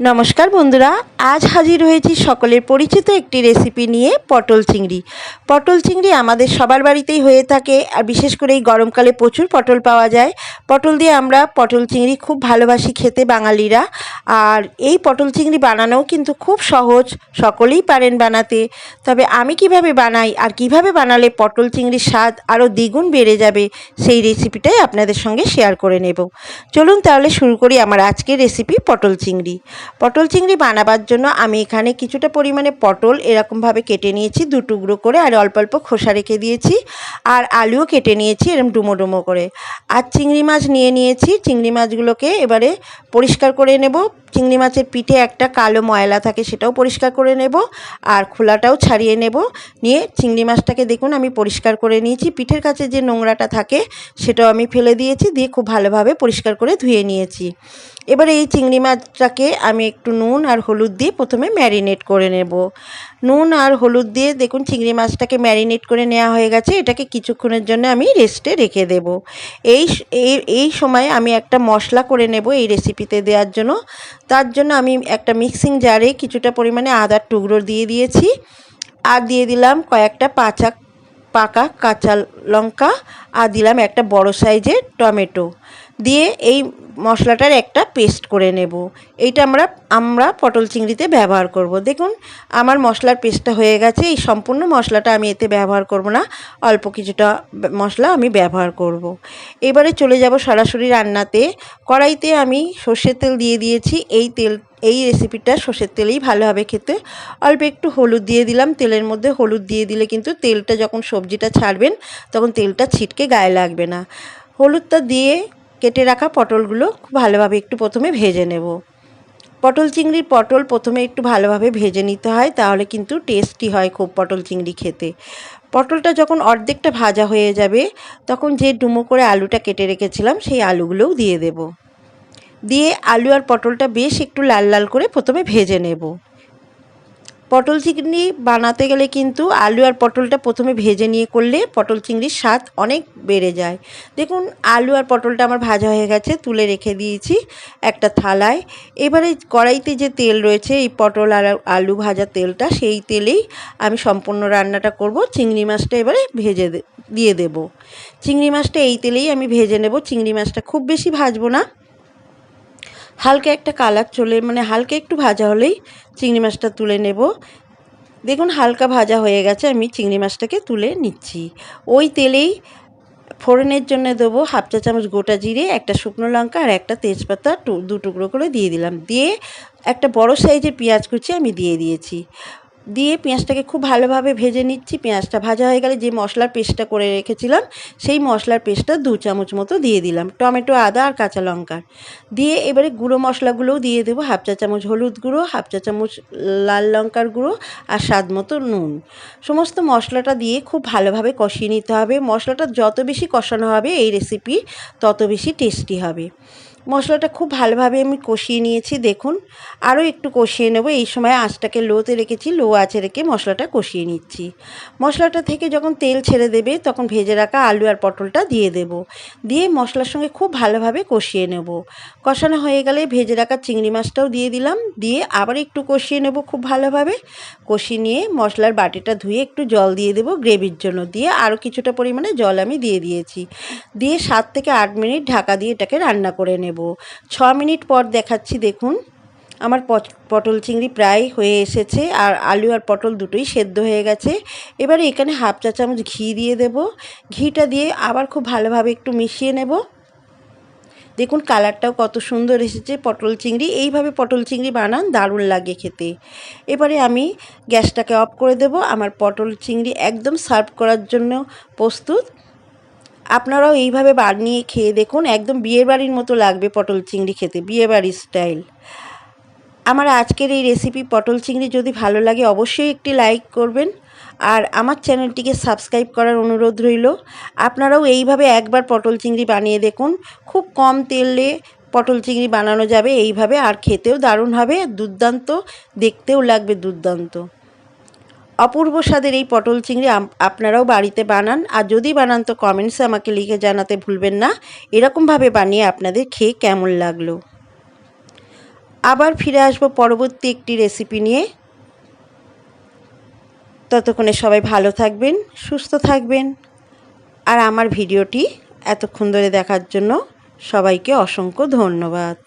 নমস্কার বন্ধুরা, আজ হাজির হয়েছি সকলের পরিচিত একটি রেসিপি নিয়ে, পটল চিংড়ি। পটল চিংড়ি আমাদের সবার বাড়িতেই হয়ে থাকে, আর বিশেষ করে এই গরমকালে প্রচুর পটল পাওয়া যায়। পটল দিয়ে আমরা পটল চিংড়ি খুব ভালোবাসি খেতে বাঙালিরা, আর এই পটল চিংড়ি বানানোও কিন্তু খুব সহজ, সকলেই পারেন বানাতে। তবে আমি কীভাবে বানাই আর কীভাবে বানালে পটল চিংড়ির স্বাদ আরও দ্বিগুণ বেড়ে যাবে, সেই রেসিপিটাই আপনাদের সঙ্গে শেয়ার করে নেব। চলুন তাহলে শুরু করি আমার আজকের রেসিপি পটল চিংড়ি। পটল চিংড়ি বানাবার জন্য আমি এখানে কিছুটা পরিমাণে পটল এরকমভাবে কেটে নিয়েছি, দু টুকরো করে, আর অল্প অল্প খোসা রেখে দিয়েছি, আর আলুও কেটে নিয়েছি এরকম ডুমো ডুমো করে। আর চিংড়ি মাছ নিয়ে নিয়েছি, চিংড়ি মাছগুলোকে এবারে পরিষ্কার করে নেব। চিংড়ি মাছের পিঠে একটা কালো ময়লা থাকে সেটাও পরিষ্কার করে নেব, আর খোলাটাও ছাড়িয়ে নেব। নিয়ে চিংড়ি মাছটাকে দেখুন আমি পরিষ্কার করে নিয়েছি। পিঠের কাছে যে নোংরাটা থাকে সেটাও আমি ফেলে দিয়েছি, দিয়ে খুব ভালোভাবে পরিষ্কার করে ধুয়ে নিয়েছি। এবারে এই চিংড়ি মাছটাকে আমি একটু নুন আর হলুদ দিয়ে প্রথমে ম্যারিনেট করে নেব। নুন আর হলুদ দিয়ে দেখুন চিংড়ি মাছটাকে ম্যারিনেট করে নেওয়া হয়ে গেছে। এটাকে কিছুক্ষণের জন্য আমি রেস্টে রেখে দেব। এই এই সময় আমি একটা মশলা করে নেব এই রেসিপিতে দেওয়ার জন্য। তার জন্য আমি একটা মিক্সিং জারে কিছুটা পরিমাণে আদার টুকরো দিয়ে দিয়েছি। আর দিয়ে দিলাম কয়েকটা পাঁচা, পাকা কাঁচা লঙ্কা। আর দিলাম একটা বড় সাইজের টমেটো। দিয়ে এই মশলাটার একটা পেস্ট করে নেব। এইটা আমরা আমরা পটল চিংড়িতে ব্যবহার করব। দেখুন, আমার মশলার পেস্টটা হয়ে গেছে। এই সম্পূর্ণ মশলাটা আমি এতে ব্যবহার করব না। অল্প কিছুটা মশলা আমি ব্যবহার করব। এবারে চলে যাব সরাসরি রান্নাতে। কড়াইতে আমি সর্ষের তেল দিয়ে দিয়েছি। এই তেল, এই রেসিপিটা সর্ষের তেলেই ভালো হবে খেতে। অল্প একটু হলুদ দিয়ে দিলাম। তেলের মধ্যে হলুদ দিয়ে দিলে কিন্তু তেলটা যখন সবজিটা ছাড়বেন, তখন তেলটা ছিটকে গায়ে লাগবে না। হলুদটা দিয়ে কেটে রাখা পটলগুলো খুব ভালোভাবে একটু প্রথমে ভেজে নেব। পটল চিংড়ির পটল প্রথমে একটু ভালোভাবে ভেজে নিতে হয়, তাহলে কিন্তু টেস্টি হয় খুব পটল চিংড়ি খেতে। পটলটা যখন অর্ধেকটা ভাজা হয়ে যাবে, তখন যে ডুমো করে আলুটা কেটে রেখেছিলাম, সেই আলুগুলোও দিয়ে দেব। দিয়ে আলু আর পটলটা বেশ একটু লাল লাল করে প্রথমে ভেজে নেব। পটল চিংড়ি বানাতে গেলে কিন্তু আলু আর পটলটা প্রথমে ভেজে নিয়ে করলে পটল চিংড়ির স্বাদ অনেক বেড়ে যায়। দেখুন, আলু আর পটলটা আমার ভাজা হয়ে গেছে, তুলে রেখে দিয়েছি একটা থালায়। এবারে কড়াইতে যে তেল রয়েছে, এই পটল আর আলু ভাজা তেলটা, সেই তেলেই আমি সম্পূর্ণ রান্নাটা করব। চিংড়ি মাছটা এবারে ভেজে দিয়ে দেব। চিংড়ি মাছটা এই তেলেই আমি ভেজে নেব। চিংড়ি মাছটা খুব বেশি ভাজবো না। হালকা একটা কালার চলে মানে হালকা একটু ভাজা হলেই চিংড়ি মাছটা তুলে নেব। দেখুন হালকা ভাজা হয়ে গেছে, আমি চিংড়ি মাছটাকে তুলে নিচ্ছি। ওই তেলেই ফোড়নের জন্য দেবো হাফ চা চামচ গোটা জিরে, একটা শুকনো লঙ্কা আর একটা তেজপাতা দু টুকরো করে দিয়ে দিলাম। দিয়ে একটা বড় সাইজের পেঁয়াজ কুচি আমি দিয়ে দিয়েছি। দিয়ে পেঁয়াজটাকে খুব ভালোভাবে ভেজে নিচ্ছি। পেঁয়াজটা ভাজা হয়ে গেলে যে মশলার পেস্টটা করে রেখেছিলাম, সেই মশলার পেস্টটা দু চামচ মতো দিয়ে দিলাম। টমেটো, আদা আর কাঁচা লঙ্কার দিয়ে এবারে গুঁড়ো মশলাগুলোও দিয়ে দেবো, হাফ চা চামচ হলুদ গুঁড়ো, হাফ চা চামচ লাল লঙ্কার গুঁড়ো আর স্বাদ মতো নুন। সমস্ত মশলাটা দিয়ে খুব ভালোভাবে কষিয়ে নিতে হবে। মশলাটা যত বেশি কষানো হবে এই রেসিপি তত বেশি টেস্টি হবে। মশলাটা খুব ভালোভাবে আমি কষিয়ে নিয়েছি, দেখুন। আরও একটু কষিয়ে নেব। এই সময় আঁচটাকে লোতে রেখেছি, লো আঁচে রেখে মশলাটা কষিয়ে নিচ্ছি। মশলাটা থেকে যখন তেল ছেড়ে দেবে, তখন ভেজে রাখা আলু আর পটলটা দিয়ে দেব। দিয়ে মশলার সঙ্গে খুব ভালোভাবে কষিয়ে নেব। কষানো হয়ে গেলে ভেজে রাখা চিংড়ি মাছটাও দিয়ে দিলাম। দিয়ে আবার একটু কষিয়ে নেব খুব ভালোভাবে। কষিয়ে নিয়ে মশলার বাটিটা ধুয়ে একটু জল দিয়ে দেবো গ্রেভির জন্য। দিয়ে আরও কিছুটা পরিমাণে জল আমি দিয়ে দিয়েছি। দিয়ে সাত থেকে আট মিনিট ঢাকা দিয়ে এটাকে রান্না করে নেব। ছ মিনিট পর দেখাচ্ছি, দেখুন। আমার পটল চিংড়ি প্রায় হয়ে এসেছে আর আলু আর পটল দুটোই সেদ্ধ হয়ে গেছে। এবারে এখানে হাফ চা চামচ ঘি দিয়ে দেব। ঘিটা দিয়ে আবার খুব ভালোভাবে একটু মিশিয়ে নেব। দেখুন কালারটাও কত সুন্দর এসেছে পটল চিংড়ি। এইভাবে পটল চিংড়ি বানান দারুণ লাগে খেতে। এবারে আমি গ্যাসটাকে অফ করে দেব। আমার পটল চিংড়ি একদম সার্ভ করার জন্য প্রস্তুত। আপনারাও এইভাবে বানিয়ে খেয়ে দেখুন, একদম বিয়ে বাড়ির মতো লাগবে পটল চিংড়ি খেতে, বিয়ে বাড়ির স্টাইল। আমার আজকের এই রেসিপি পটল চিংড়ি যদি ভালো লাগে অবশ্যই একটি লাইক করবেন আর আমার চ্যানেলটিকে সাবস্ক্রাইব করার অনুরোধ রইল। আপনারাও এইভাবে একবার পটল চিংড়ি বানিয়ে দেখুন, খুব কম তেলে পটল চিংড়ি বানানো যাবে, এইভাবে আর খেতেও দারুণ হবে, দুর্দান্ত, দেখতেও লাগবে দুর্দান্ত। অপূর্ব স্বাদের এই পটল চিংড়ি আপনারাও বাড়িতে বানান। আর যদি বানান তো কমেন্টসে আমাকে লিখে জানাতে ভুলবেন না। এরকমভাবে বানিয়ে আপনাদের খেয়ে কেমন লাগল? আবার ফিরে আসব পরবর্তী একটি রেসিপি নিয়ে। ততক্ষণে সবাই ভালো থাকবেন, সুস্থ থাকবেন। আর আমার ভিডিওটি এতক্ষণ ধরে দেখার জন্য সবাইকে অসংখ্য ধন্যবাদ।